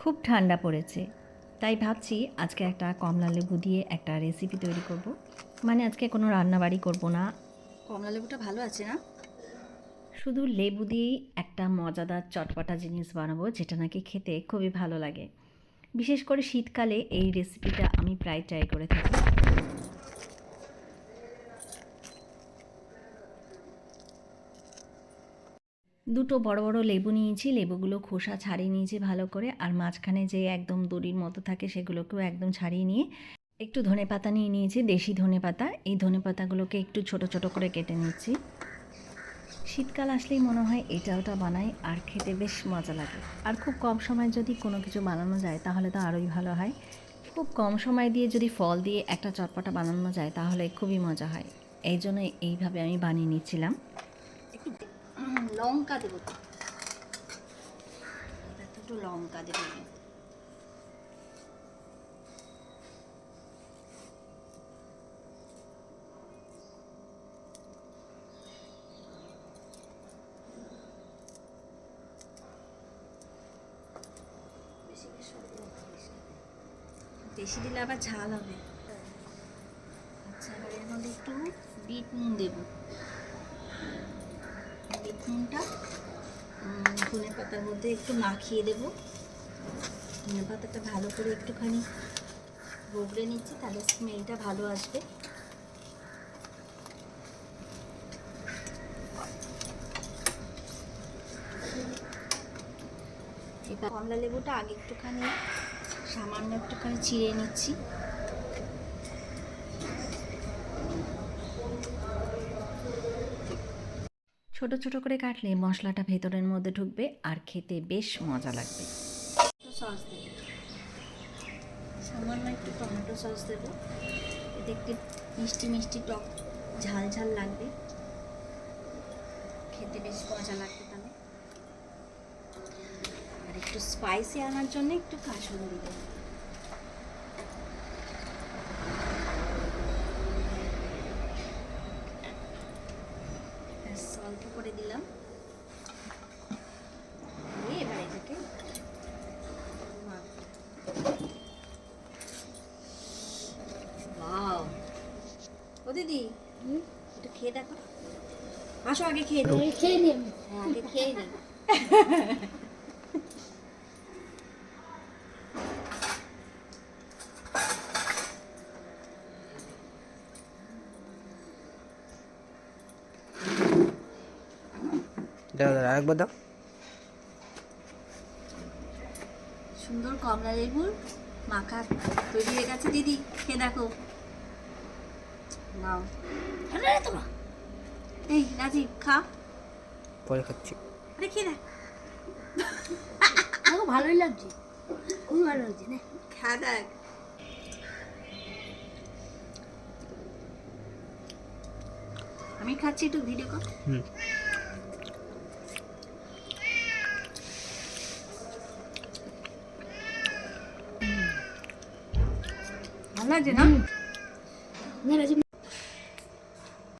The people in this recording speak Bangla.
খুব ঠান্ডা পড়েছে। তাই ভাবছি আজকে একটা কমলা লেবু দিয়ে একটা রেসিপি তৈরি করব। মানে আজকে কোনো রান্নাবাড়ি করব না। কমলা লেবুটা ভালো আছে না? শুধু লেবু দিয়েই একটা মজাদার চটপটা জিনিস বানাবো যেটা নাকি খেতে খুবই ভালো লাগে। বিশেষ করে শীতকালে এই রেসিপিটা আমি প্রায় ট্রাই করে থাকি। দুটো বড় বড় লেবু নিয়েছি, লেবুগুলো খোসা ছাড়িয়ে নিয়েছি ভালো করে, আর মাঝখানে যে একদম দড়ির মতো থাকে সেগুলোকেও একদম ছাড়িয়ে নিয়ে একটু ধনে পাতা নিয়ে নিয়েছি, দেশি ধনে পাতা। এই ধনে পাতাগুলোকে একটু ছোট ছোট করে কেটে নিচ্ছি। শীতকাল আসলেই মনে হয় এটা ওটা বানাই, আর খেতে বেশ মজা লাগে। আর খুব কম সময় যদি কোনো কিছু বানানো যায়, তাহলে তো আরোই ভালো হয়। খুব কম সময় দিয়ে যদি ফল দিয়ে একটা চটপটা বানানো যায়, তাহলে খুবই মজা হয়। এই জন্য এইভাবে আমি বানিয়ে নিচ্ছিলাম। লঙ্কা দেবো। একটু লঙ্কা দেবো। বেশি দিলে আবার ঝাল হবে। আচ্ছা এবার এর মধ্যে একটু বিট নুন দেবো। বিট নুনটা ধনে পাতার মধ্যে একটু মাখিয়ে দেবো। ধনে পাতাটা ভালো করে একটুখানি বগড়ে নিচ্ছি, তাহলে স্মেলটা ভালো আসবে। কমলা লেবুটা আগে একটুখানি, সামান্য একটুখানি চিড়ে নিচ্ছি। ছোট ছোট করে কাটলে মশলাটা ভেতরের মধ্যে ঢুকবে আর খেতে বেশ মজা লাগবে। সস দেবো। সামান্য একটু টমেটো সস দেবো। এতে একটু মিষ্টি মিষ্টি টক ঝাল ঝাল লাগবে। খেতে বেশ মজা লাগবে তাহলে। আর একটু স্পাইসি আনার জন্য একটু কাসুন্দি দেবো। অল্প করে দিলাম। দিয়ে এবার এটাকে ও দিদি একটু খেয়ে দেখো। আসো আগে খেয়ে দিই খেয়ে নিই হ্যাঁ আগে খেয়ে নিই দাও দাও আরেকবার দাও। সুন্দর কমলা লেবুর মাখা তৈরি হয়ে গেছে দিদি খেয়ে দেখো। নাও এই রাজীব খা। পরে খাচ্ছি। আরে খেয়ে দেখ। আমাকে ভালোই লাগছে। খুবই ভালো লাগছে না। খা দেখ। আমি খাচ্ছি একটু ভিডিও কর। হুম। ভালো লাগছে না না রাজীব